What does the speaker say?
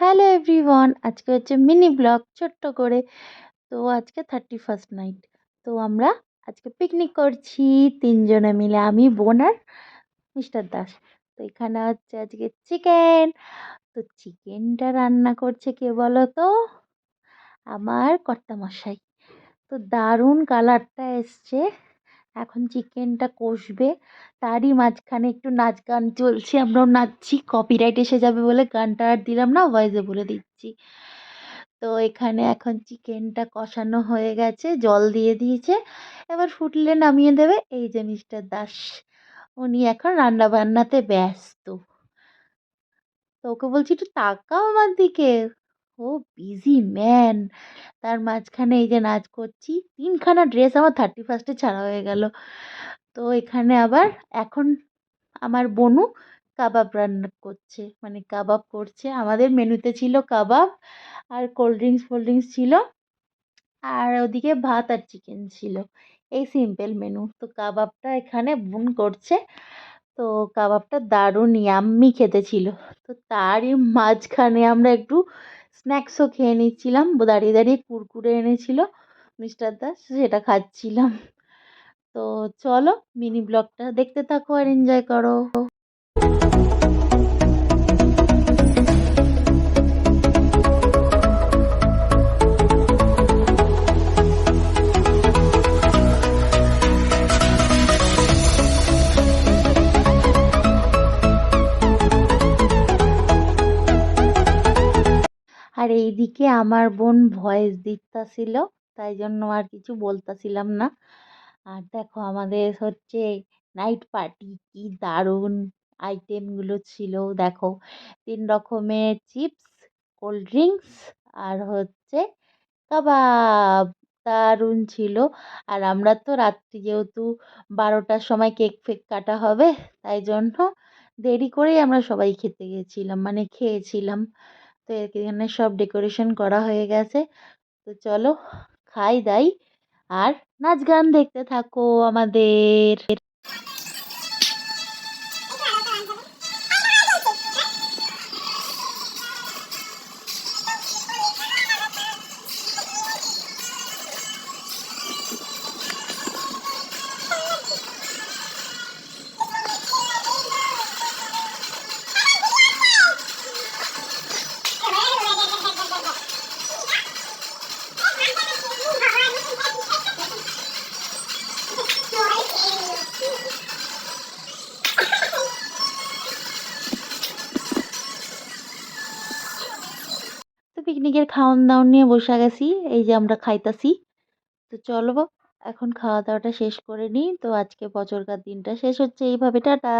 Hello everyone, আজকে হচ্ছে mini blog ছোট্ট করে। তো আজকে থার্টি ফার্স্ট নাইট। তো আমরা আজকে পিকনিক করছি, তিনজনে মিলে, আমি, বোন আর মিস্টার দাস। তো এখানে হচ্ছে আজকে চিকেন। তো চিকেনটা রান্না করছে কে বলো তো আমার কর্তামশাই। তো দারুণ কালারটা এসছে। এখন চিকেনটা কষবে, তারই মাঝখানে একটু নাচ গান চলছে, আমরাও নাচছি কপিরাইট এসে যাবে বলে গানটা আর দিলাম না ভয়েসে বলে দিচ্ছি। তো এখানে এখন চিকেনটা কষানো হয়ে গেছে, জল দিয়ে দিয়েছে, এবার ফুটলে নামিয়ে দেবে এই যে মিস্টার দাস। উনি এখন রান্না বান্নাতে ব্যস্ত। তো ওকে বলছি, একটু তাকাও আমার দিকে। ও বিজি ম্যান তার মাঝখানে এই যে নাচ করছি, তিনখানা ড্রেস আমার থার্টি ফার্স্টে ছাড়া হয়ে গেল। তো এখানে আবার এখন আমার বনু কাবাব রান্না করছে মানে কাবাব করছে। আমাদের মেনুতে ছিল কাবাব আর কোল্ড ড্রিঙ্কস ফোল্ড ড্রিঙ্কস ছিল আর ওদিকে ভাত আর চিকেন ছিল। এই সিম্পল মেনু তো কাবাবটা এখানে বুন করছে। তো কাবাবটা দারুণ ইয়াম্মি খেতে ছিল। তো তারই মাঝখানে আমরা একটু স্ন্যাক্সও খেয়ে নিচ্ছিলাম। দাঁড়িয়ে দাঁড়িয়ে কুরকুরে এনেছিল মিস্টার দাস, সেটা খাচ্ছিলাম। তো চলো, মিনি ব্লগটা দেখতে থাকো আর এনজয় করো। আর এইদিকে আমার বোন ভয়েস দিতেছিল তাই জন্য আর কিছু বলতেছিলাম না। আর দেখো আমাদের হচ্ছে নাইট পার্টি কি দারুণ আইটেমগুলো ছিল। দেখো, তিন রকমের চিপস কোল্ড ড্রিঙ্কস আর হচ্ছে কাবাব দারুণ ছিল। আর আমরা তো রাত্রি যেহেতু বারোটার সময় কেক ফেক কাটা হবে তাই জন্য দেরি করেই আমরা সবাই খেতে গেছিলাম মানে খেয়েছিলাম। তো এখানে সব ডেকোরেশন করা হয়ে গেছে। তো চলো, খাই দাই আর নাচ গান দেখতে থাকো আমাদের। পিকনিকের খাওয়ান দাওয়ান নিয়ে বসে গেছি, এই যে আমরা খাইতাছি। তো চলো এখন খাওয়া দাওয়াটা শেষ করে নিই। তো আজকে বছরকার দিনটা শেষ হচ্ছে, এইভাবে, টাটা!